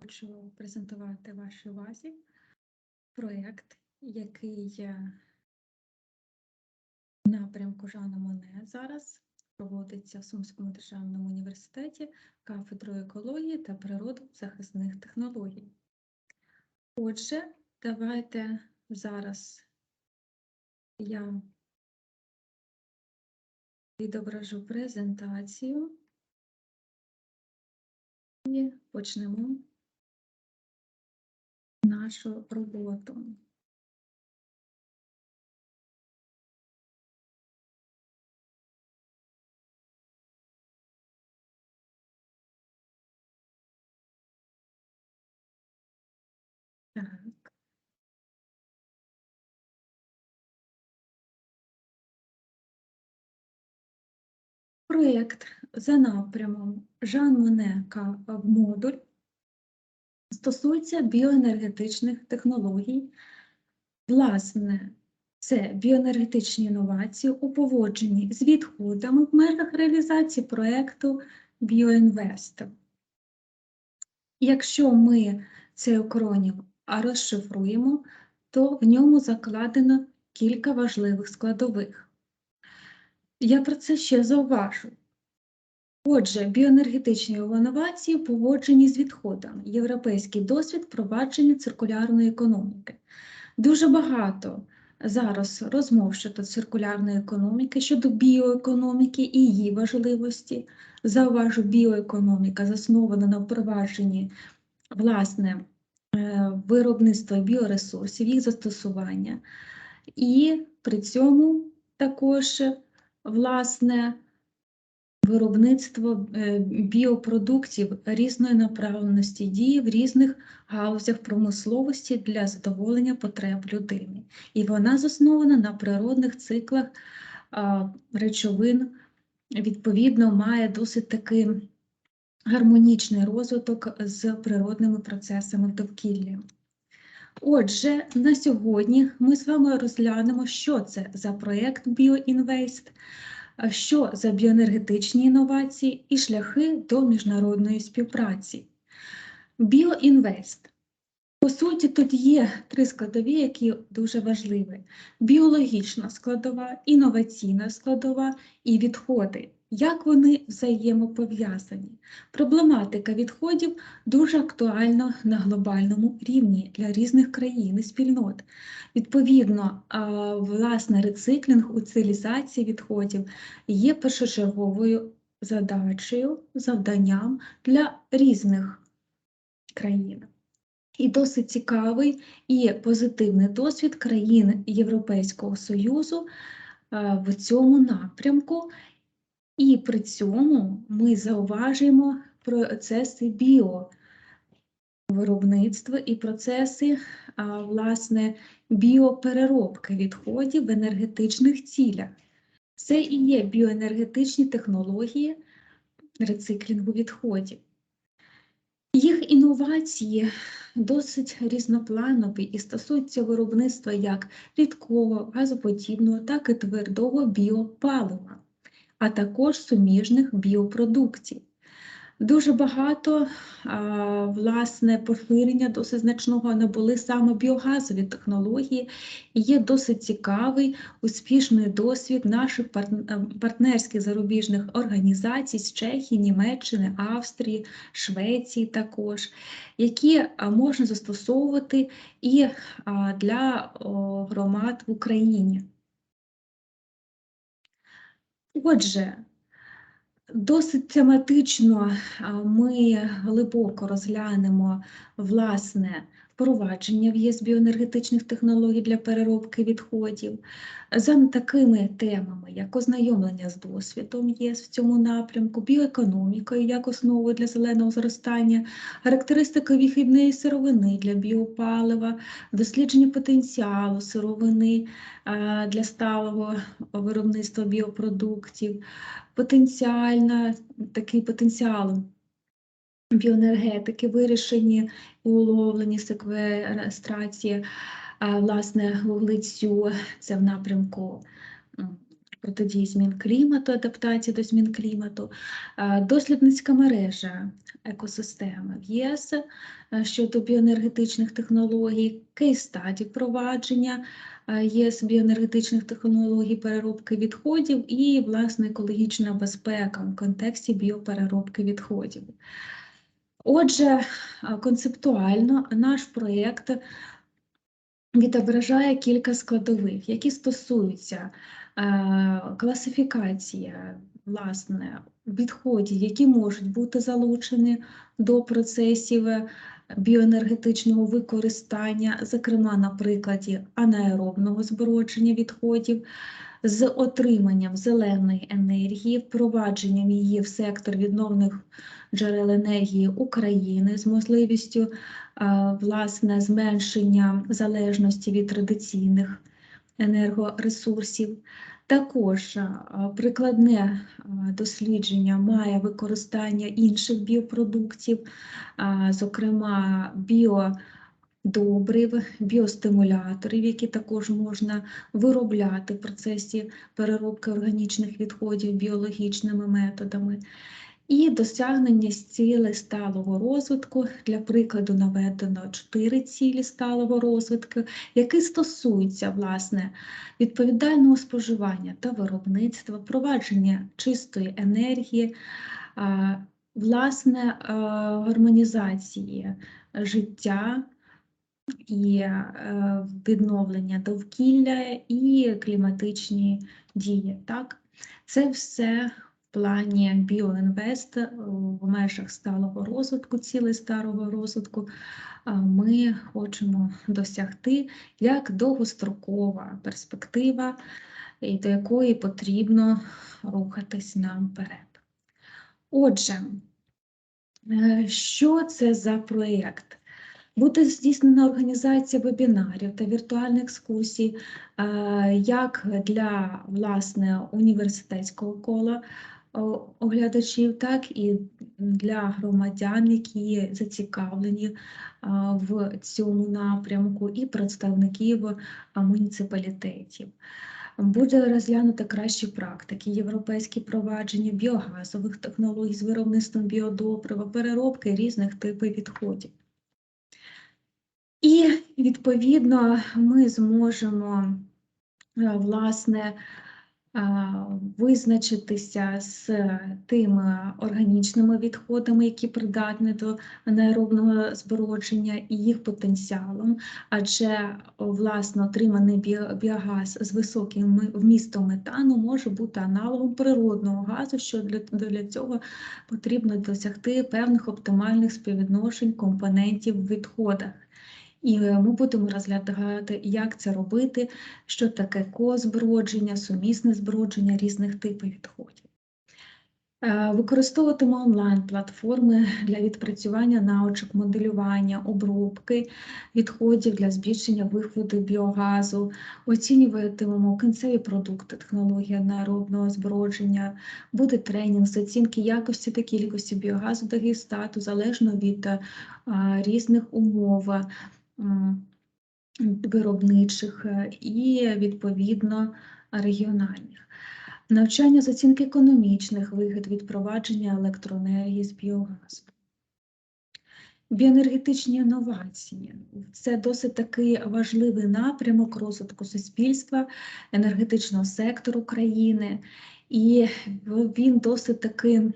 хочу презентувати вашій увазі проєкт, який напрямку Жана Моне зараз проводиться в Сумському державному університеті кафедрою екології та природозахисних технологій. Отже, давайте зараз я відображу презентацію і почнемо нашу роботу. Проєкт за напрямом Жан Моне К- модуль стосується біоенергетичних технологій. Власне, це біоенергетичні інновації у поводженні з відходами в межах реалізації проєкту Біоінвест. Якщо ми цей акронім розшифруємо, то в ньому закладено кілька важливих складових. Я про це ще зауважу. Отже, біоенергетичні інновації поводжені з відходами, європейський досвід впровадження циркулярної економіки. Дуже багато зараз розмов щодо циркулярної економіки, щодо біоекономіки і її важливості. Зауважу, біоекономіка заснована на впровадженні власне е, виробництва біоресурсів, їх застосування, і при цьому також власне виробництво е, біопродуктів різної направленості дії в різних галузях промисловості для задоволення потреб людини. І вона заснована на природних циклах речовин, відповідно, має досить такий гармонічний розвиток з природними процесами в довкіллі. Отже, на сьогодні ми з вами розглянемо, що це за проєкт BioInvest, що за біоенергетичні інновації і шляхи до міжнародної співпраці. Біоінвест. По суті, тут є три складові, які дуже важливі: біологічна складова, інноваційна складова і відходи. Як вони взаємопов'язані? Проблематика відходів дуже актуальна на глобальному рівні для різних країн і спільнот. Відповідно, власне, рециклінг, утилізація відходів є першочерговою задачею, завданням для різних країн. І досить цікавий і позитивний досвід країн Європейського Союзу в цьому напрямку. І при цьому ми зауважуємо процеси біовиробництва і процеси власне біопереробки відходів в енергетичних цілях. Це і є біоенергетичні технології рециклінгу відходів. Їх інновації досить різнопланові і стосуються виробництва як рідкого, газоподібного, так і твердого біопалива, а також суміжних біопродуктів. Дуже багато власне поширення досить значного набули саме біогазові технології, і є досить цікавий успішний досвід наших ем, партнерських зарубіжних організацій з Чехії, Німеччини, Австрії, Швеції також, які можна застосовувати і для громад в Україні. Отже, Досить тематично ми глибоко розглянемо власне впровадження в ЄС біоенергетичних технологій для переробки відходів. За такими темами, як ознайомлення з досвідом ЄС в цьому напрямку, біоекономікою як основою для зеленого зростання, характеристика вихідної сировини для біопалива, дослідження потенціалу сировини для сталого виробництва біопродуктів потенціальна, такий потенціал біоенергетики, вирішені уловлені секвестрації, власне, вуглецю, це в напрямку протидії змін клімату, адаптації до змін клімату, дослідницька мережа екосистеми в ЄС е, щодо біоенергетичних технологій, кейс-стаді впровадження е, ЄС біоенергетичних технологій переробки відходів і, власне, екологічна безпека в контексті біопереробки відходів. Отже, концептуально наш проєкт відображає кілька складових, які стосуються класифікації власне, відходів, які можуть бути залучені до процесів е, біоенергетичного використання, зокрема на прикладі анаеробного збродження відходів, з отриманням зеленої енергії, впровадженням її в сектор відновлених джерел енергії України з можливістю власне зменшення залежності від традиційних енергоресурсів. Також прикладне дослідження має використання інших біопродуктів, зокрема біодобрив, біостимуляторів, які також можна виробляти в процесі переробки органічних відходів біологічними методами. І досягнення цілей сталого розвитку. Для прикладу наведено чотири цілі сталого розвитку, які стосуються власне відповідального споживання та виробництва, впровадження чистої енергії, власне гармонізації життя і е, відновлення довкілля і кліматичні дії. Так? Це все в плані біоінвест в межах сталого розвитку, цілей старого розвитку, ми хочемо досягти як довгострокова перспектива, до якої потрібно рухатись нам вперед. Отже, е, що це за проєкт? Буде здійснена організація вебінарів та віртуальних екскурсій е, як для власне університетського кола оглядачів, так і для громадян, які зацікавлені в цьому напрямку, і представників муніципалітетів. Буде розглянуто кращі практики, європейські провадження біогазових технологій з виробництвом біодобрива, переробки різних типів відходів. І, відповідно, ми зможемо власне визначитися з тими органічними відходами, які придатні до анаеробного збродження, і їх потенціалом, адже власно отриманий біогаз з високим вмістом метану може бути аналогом природного газу, що для, для цього потрібно досягти певних оптимальних співвідношень компонентів в відходах. І ми будемо розглядати, як це робити, що таке козбродження, сумісне збродження різних типів відходів. Е, використовуватимемо онлайн-платформи для відпрацювання навичок, моделювання, обробки відходів для збільшення виходу біогазу, оцінюватимемо кінцеві продукти, технології анаеробного збродження, буде тренінг з оцінки якості та кількості біогазу та гістату залежно від е, різних умов виробничих е, і, відповідно, регіональних. Навчання з оцінки економічних вигід від провадження електроенергії з біогазу. Біоенергетичні інновації це досить такий важливий напрямок розвитку суспільства, енергетичного сектору країни, і він досить таки е,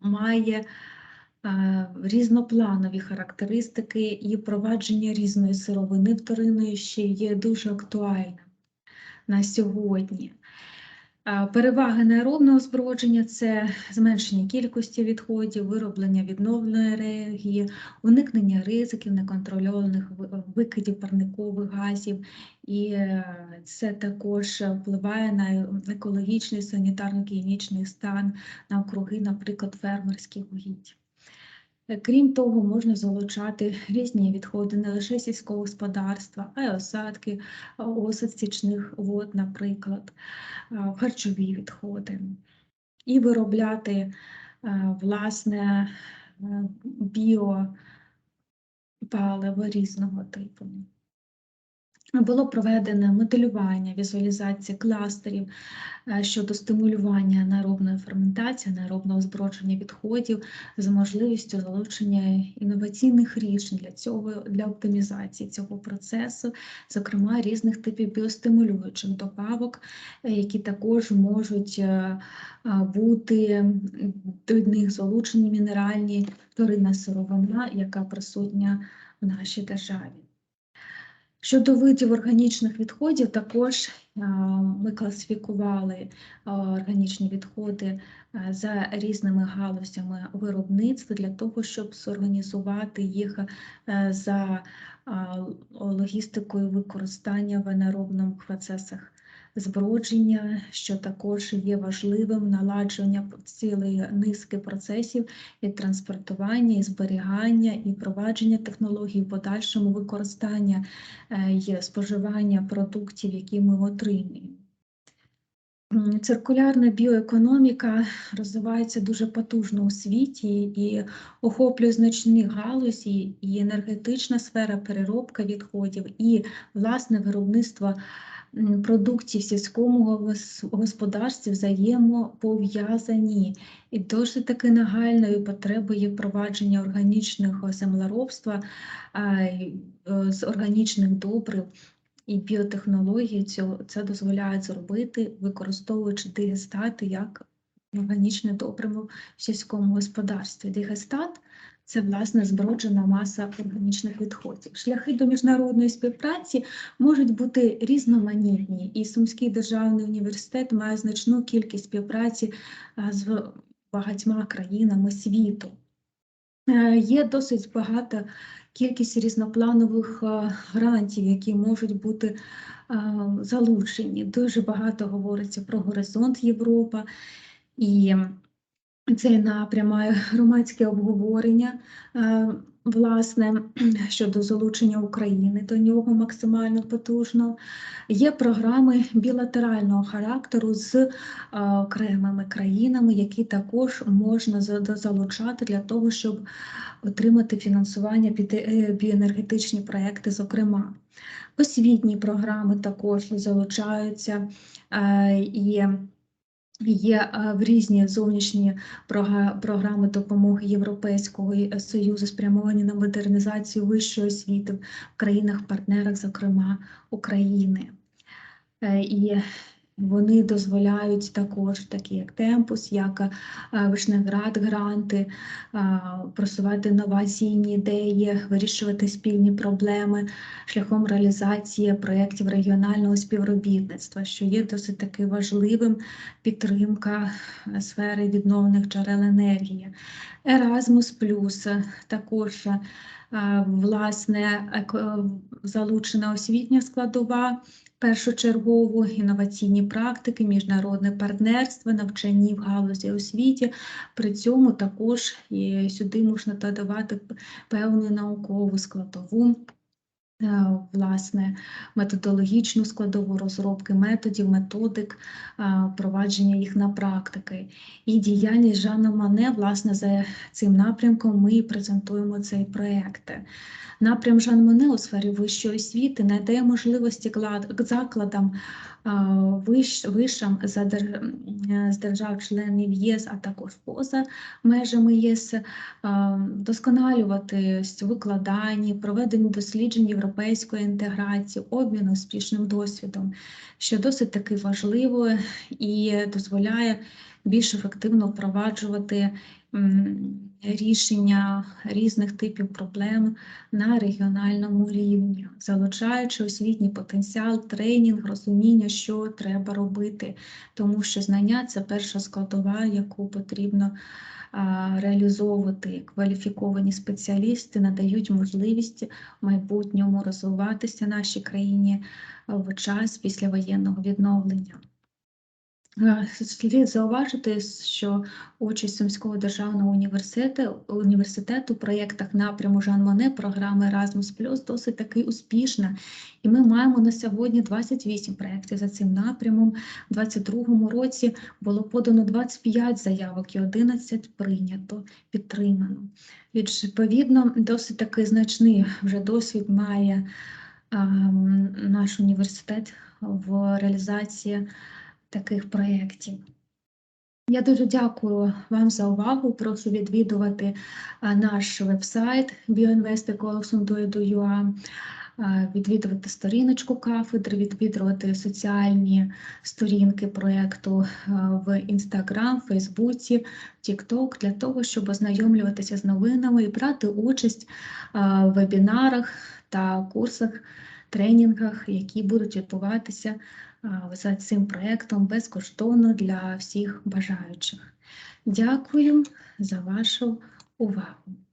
має різнопланові характеристики і впровадження різної сировини вторинної ще є дуже актуальним на сьогодні. Е, переваги неаеробного збродження це зменшення кількості відходів, вироблення відновленої енергії, уникнення ризиків неконтрольованих викидів парникових газів, і е, це також впливає на екологічний санітарно-гігієнічний стан на округи, наприклад, фермерських угідь. Е, крім того, можна залучати різні відходи не лише сільського господарства, а й осадки, осад стічних вод, наприклад, харчові відходи, і виробляти власне е, біопаливо різного типу. Було проведено моделювання, візуалізація кластерів е, щодо стимулювання анаеробної ферментації, анаеробного збродження відходів з можливістю залучення інноваційних рішень для цього для оптимізації цього процесу, зокрема різних типів біостимулюючих добавок, е, які також можуть е, бути до них залучені мінеральні вторинна сировина, яка присутня в нашій державі. Щодо видів органічних відходів, також ми класифікували органічні відходи за різними галузями виробництва для того, щоб зорганізувати їх е, за логістикою використання в анаеробних процесах збродження, що також є важливим наладження цілої низки процесів і транспортування, і зберігання, і впровадження технологій, в подальшому використання е, і споживання продуктів, які ми отримуємо. Циркулярна біоекономіка розвивається дуже потужно у світі і охоплює значні галузі, і енергетична сфера, переробка відходів, і власне виробництво продуктів сільському гос- господарстві взаємопов'язані. І досить таки нагальною потребою впровадження органічного землеробства, е, з органічних добрив і біотехнології це дозволяє зробити, використовуючи дигестати як органічне добриво в сільському господарстві. Дигестат це власне зброджена маса органічних відходів. Шляхи до міжнародної співпраці можуть бути різноманітні, і Сумський державний університет має значну кількість співпраці з багатьма країнами світу. Е, Є досить багата кількість різнопланових грантів, які можуть бути залучені. Дуже багато говориться про горизонт Європа, і цей напрям має громадське обговорення, е, власне, щодо залучення України до нього максимально потужно. Є програми білатерального характеру з е, окремими країнами, які також можна залучати для того, щоб отримати фінансування під е, біоенергетичні проекти, зокрема. Освітні програми також залучаються і є е, в різні зовнішні програми допомоги Європейського Союзу спрямовані на модернізацію вищої освіти в країнах-партнерах, зокрема України. Е, І вони дозволяють також, такі як Темпус, як е, Вишнеград, гранти, е, просувати інноваційні ідеї, вирішувати спільні проблеми шляхом реалізації проєктів регіонального співробітництва, що є досить таки важливим підтримка е, сфери відновлених джерел енергії. Еразмус плюс також власне залучена освітня складова першочергово інноваційні практики, міжнародне партнерство, навчання в галузі освіті. При цьому також сюди можна додавати певну наукову складову. Е, Власне, методологічну складову розробки методів, методик, е, впровадження їх на практики. І діяльність Жана Мане, власне, за цим напрямком ми і презентуємо цей проєкт. Напрям Жан Моне у сфері вищої освіти надає можливості закладам а, вишам з держав-членів ЄС, а також поза межами ЄС, а, вдосконалюватись в викладанні, проведенні досліджень європейської інтеграції, обмін успішним досвідом, що досить таки важливо і дозволяє більш ефективно впроваджувати рішення різних типів проблем на регіональному рівні, залучаючи освітній потенціал, тренінг, розуміння, що треба робити, тому що знання це перша складова, яку потрібно реалізовувати. Кваліфіковані спеціалісти надають можливість в майбутньому розвиватися нашій країні в час післявоєнного відновлення. Е, Слід зауважити, що участь Сумського державного університету, університету в проєктах напряму Жан Моне програми Erasmus досить таки успішна. І ми маємо на сьогодні 28 проєктів за цим напрямом. У 2022 році було подано 25 заявок і 11 прийнято, підтримано. Відповідно, досить таки значний вже досвід має ем, наш університет в реалізації таких проєктів. Я дуже дякую вам за увагу. Прошу відвідувати наш веб-сайт відвідувати сторіночку кафедри, відвідувати соціальні сторінки проєкту в Instagram, Фейсбуці, TikTok для того, щоб ознайомлюватися з новинами і брати участь в вебінарах та курсах, тренінгах, які будуть відбуватися за цим проєктом безкоштовно для всіх бажаючих. Дякую за вашу увагу.